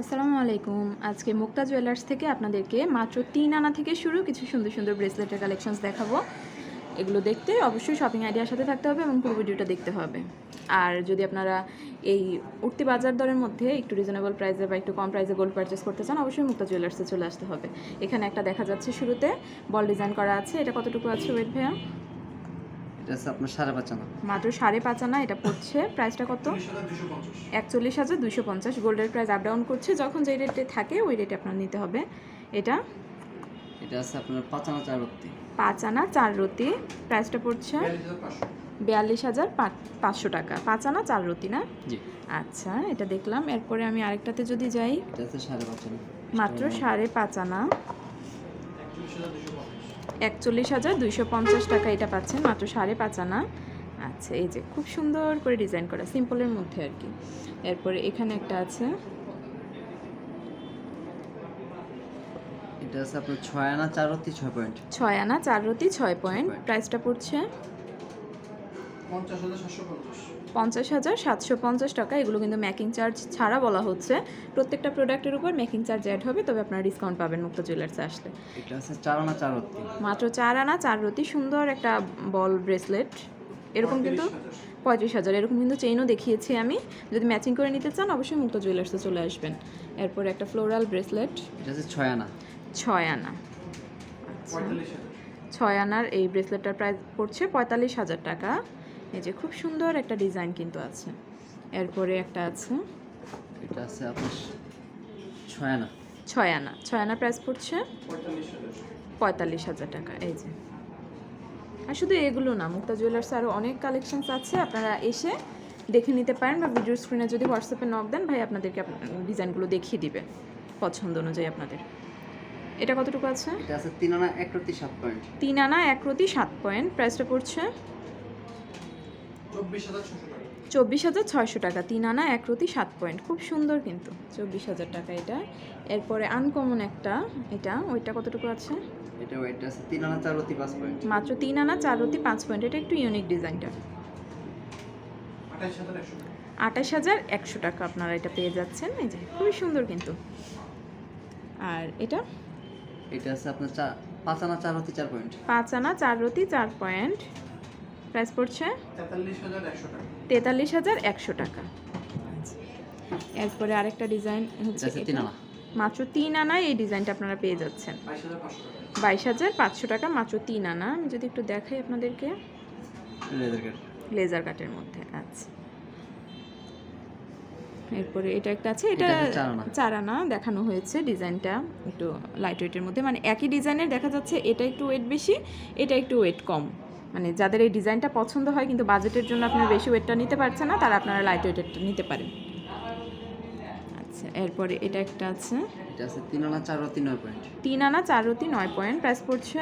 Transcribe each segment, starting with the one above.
আসসালামু আলাইকুম। আজকে মুক্তা জুয়েলার্স থেকে আপনাদেরকে মাত্র তিন আনা থেকে শুরু কিছু সুন্দর সুন্দর ব্রেসলেটের কালেকশনস দেখাবো। এগুলো দেখতে অবশ্যই শপিং আইডিয়ার সাথে থাকতে হবে এবং পুরো ভিডিওটা দেখতে হবে। আর যদি আপনারা এই উঠতি বাজার দরের মধ্যে একটু রিজনেবল প্রাইসে বা একটু কম প্রাইসে গোল্ড পারচেস করতে চান, অবশ্যই মুক্তা জুয়েলার্সে চলে আসতে হবে। এখানে একটা দেখা যাচ্ছে শুরুতে বল ডিজাইন করা আছে। এটা কতটুকু আছে ওয়েট ভাইয়া? এটা হচ্ছে আপনার সাড়ে পাঁচ আনা। মাত্র সাড়ে পাঁচ আনা এটা পড়ছে। প্রাইসটা কত? একচল্লিশ হাজার দুশো পঞ্চাশ। গোল্ডের প্রাইস আপ ডাউন করছে। যখন যে রেটে থাকে ওই রেটে আপনার নিতে হবে। এটা? এটা আছে আপনার পাঁচ আনা চার রত্তি। পাঁচ আনা চার রতি প্রাইসটা পড়ছে? বিয়াল্লিশ হাজার পাঁচশো। টাকা। পাঁচ আনা চার রতি না? আচ্ছা এটা দেখলাম। এরপরে আমি আরেকটাতে যদি যাই। সাড়ে পাঁচ আনা। মাত্র সাড়ে পাঁচ আনা। একচল্লিশ হাজার দুইশো পঞ্চাশ টাকা এটা পাচ্ছেন মাত্র সাড়ে পাঁচ আনা। আচ্ছা এই যে খুব সুন্দর করে ডিজাইন করা সিম্পলের মধ্যে আর কি। এরপরে এখানে একটা আছে। এটা আছে আপনার ছয় আনা চার রত্তি ছয় পয়েন্ট। ছয় আনা চার রতি ছয় পয়েন্ট। প্রাইসটা পড়ছে? পঞ্চাশ হাজার সাতশো পঞ্চাশ। পঞ্চাশ হাজার সাতশো পঞ্চাশ টাকা। এগুলো কিন্তু মেকিং চার্জ ছাড়া বলা হচ্ছে। প্রত্যেকটা প্রোডাক্টের উপর মেকিং চার্জ অ্যাড হবে তবে আপনারা ডিসকাউন্ট পাবেন মুক্ত জুয়েলার্সে আসলে। মাত্র চার আনা চার রতি সুন্দর একটা বল ব্রেসলেট এরকম কিন্তু পঁয়ত্রিশ হাজার এরকম কিন্তু চেইনও দেখিয়েছি আমি। যদি ম্যাচিং করে নিতে চান অবশ্যই মুক্ত জুয়েলার্সে চলে আসবেন। এরপর একটা ফ্লোরাল ব্রেসলেট ছয় আনা ছয় আনা আচ্ছা। ছয় আনার এই ব্রেসলেটটার প্রাইস পড়ছে পঁয়তাল্লিশ হাজার টাকা। এই যে খুব সুন্দর একটা ডিজাইন কিন্তু আছে। এরপরে একটা আছে। এটা আছে আপনার ছয় আনা ছয় আনা ছয় আনা প্রাইস পড়ছে পঁয়তাল্লিশ হাজার টাকা এই যে। আর শুধু এগুলো না মুক্তা জুয়েলার্স আরও অনেক কালেকশনস আছে আপনারা এসে দেখে নিতে পারেন বা ভিডিও স্ক্রিনে যদি হোয়াটসঅ্যাপে নক দেন ভাই আপনাদেরকে ডিজাইনগুলো দেখিয়ে দিবে পছন্দ অনুযায়ী আপনাদের। এটা কতটুকু আছে? এটা আছে তিন আনা এক রত্তি সাত পয়েন্ট তিন আনা এক রতি সাত পয়েন্ট প্রাইসটা পড়ছে চব্বিশ হাজার ছয়শো টাকা তিন আনা এক রতি সাত পয়েন্ট। খুব সুন্দর কিন্তু চব্বিশ হাজার টাকা এটা। এরপরে আনকমন একটা এটা ওইটা কতটুকু আছে? এটা এটা আছে তিন আনা চার পাঁচ পয়েন্ট। মাত্র তিন আনা চার রতি পাঁচ পয়েন্ট। এটা একটু ইউনিক ডিজাইনটা। আঠাশ হাজার একশো টাকা আপনারা এটা পেয়ে যাচ্ছেন। এই যে খুবই সুন্দর কিন্তু। আর এটা? এটা আছে আপনার চা পাঁচ আনা চার রত্তি চার পয়েন্ট। পাঁচ আনা চার রতি চার পয়েন্ট। প্রাইস পড়ছে? তেতাল্লিশ হাজার একশো টাকা। এরপরে আরেকটা ডিজাইন হচ্ছে তিন আনা। মাত্র তিন আনায় এই ডিজাইনটা আপনারা পেয়ে যাচ্ছেন। বাইশ হাজার পাঁচশো টাকা। মাত্র তিন আনা। আমি যদি একটু দেখাই আপনাদেরকে। লেজার কাটের মধ্যে আচ্ছা। এরপরে এটা একটা আছে এটা আনা। চার আনা দেখানো হয়েছে ডিজাইনটা একটু লাইট ওয়েটের মধ্যে। মানে একই ডিজাইনের দেখা যাচ্ছে এটা একটু ওয়েট বেশি এটা একটু ওয়েট কম। মানে যাদের এই ডিজাইনটা পছন্দ হয় কিন্তু বাজেটের জন্য আপনারা বেশি ওয়েটটা নিতে পারছেন না তারা আপনারা লাইট ওয়েটেরটা নিতে পারেন। আচ্ছা এরপরে এটা একটা আছে। এটা আছে তিন আনা চার রত্তি নয় পয়েন্ট। তিন আনা চার রতি নয় পয়েন্ট প্রাইস পড়ছে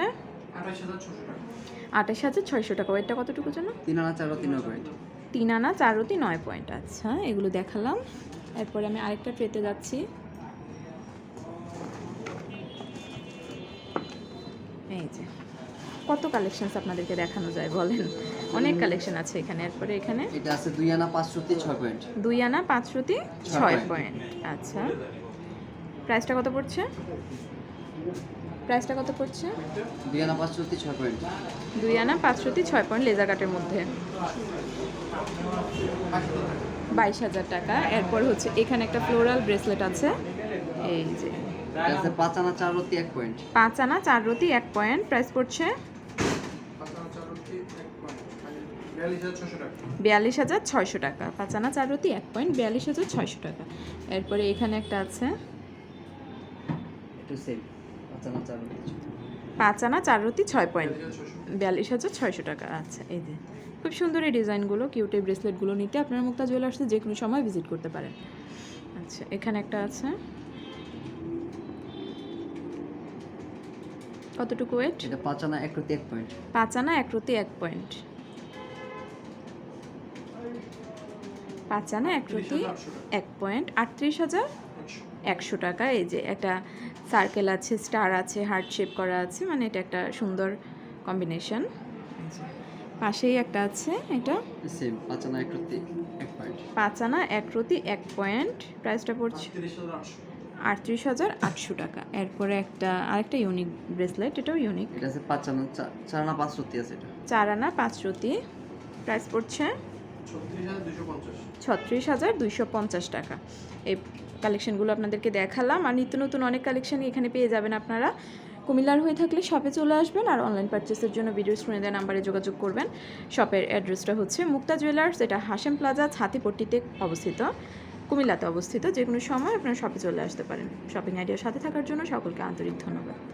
আঠাশ হাজার ছয়শো টাকা। ওয়েটটা কতটুকু জন্য তিন আনা চার রত্তি নয় পয়েন্ট। তিন আনা চার রতি নয় পয়েন্ট। আচ্ছা এগুলো দেখালাম। এরপরে আমি আরেকটা ট্রেতে যাচ্ছি। এই যে কত কালেকশনস আপনাদেরকে দেখানো যায় বলেন? অনেক কালেকশন আছে এখানে। এরপরে এখানে? এটা আছে দুই আনা পাঁচ রত্তি ছয় পয়েন্ট দুই আনা পাঁচ রতি ছয় পয়েন্ট আচ্ছা। প্রাইসটা কত পড়ছে? প্রাইসটা কত পড়ছে? দুই আনা পাঁচ রত্তি ছয় পয়েন্ট দুই আনা পাঁচ রতি ছয় পয়েন্ট লেজার কাটের মধ্যে। বাইশ হাজার টাকা। এরপর হচ্ছে এখানে একটা ফ্লোরাল ব্রেসলেট আছে। এই যে। পাঁচ আনা চার রত্তি এক পয়েন্ট পাঁচ আনা চার রতি এক পয়েন্ট প্রাইস পড়ছে পাঁচ হাজার চার রুটি এক পয়েন্ট বিয়াল্লিশ হাজার ছয়শো টাকা। পাঁচ আনা চার রতি এক পয়েন্ট বিয়াল্লিশ হাজার ছয়শো টাকা। এরপরে এখানে একটা আছে। একটু সেম পাঁচ আনা চার রত্তি পাঁচ আনা চার রতি ছয় পয়েন্ট বিয়াল্লিশ হাজার ছয়শো টাকা। আচ্ছা এই যে। খুব সুন্দর এই ডিজাইনগুলো কিউট ব্রেসলেটগুলো নিতে আপনারা মুক্তা জুয়েলার্সে যে কোনো সময় ভিজিট করতে পারেন। আচ্ছা এখানে একটা আছে। কতটুকু ওয়েট এটা পাঁচ আনা এক রত্তি এক পয়েন্ট। পাঁচ আনা এক রতি এক পয়েন্ট। পাঁচ আনা এক রতি এক পয়েন্ট আটত্রিশ হাজার একশো। টাকা। এই যে একটা সার্কেল আছে স্টার আছে হার্ট শেপ করা আছে মানে এটা একটা সুন্দর কম্বিনেশন পাশেই একটা আছে এটা। সেম পাঁচ আনা এক রত্তি এক পয়েন্ট। এক পয়েন্ট। প্রাইসটা পড়ছে আটত্রিশ হাজার আটশো। টাকা। এরপরে একটা আরেকটা ইউনিক ব্রেসলেট এটাও ইউনিক এটা আছে পাঁচ আনা চার আনা পাঁচ সত্যি আছে এটা। চার আনা পাঁচ রতি প্রাইস পড়ছে ছত্রিশ হাজার দুইশো পঞ্চাশ। টাকা। এই কালেকশনগুলো আপনাদেরকে দেখালাম, আর নিত্য নতুন অনেক কালেকশনই এখানে পেয়ে যাবেন আপনারা। কুমিল্লার হয়ে থাকলে শপে চলে আসবেন, আর অনলাইন পারচেসের জন্য ভিডিও স্ক্রিনে দেওয়া নাম্বারে যোগাযোগ করবেন। শপের অ্যাড্রেসটা হচ্ছে মুক্তা জুয়েলার্স এটা হাসেম প্লাজা ছাতিপট্টিতে অবস্থিত, কুমিল্লাতে অবস্থিত। যে কোনো সময় আপনারা শপে চলে আসতে পারেন। শপিং আইডিয়ার সাথে থাকার জন্য সকলকে আন্তরিক ধন্যবাদ।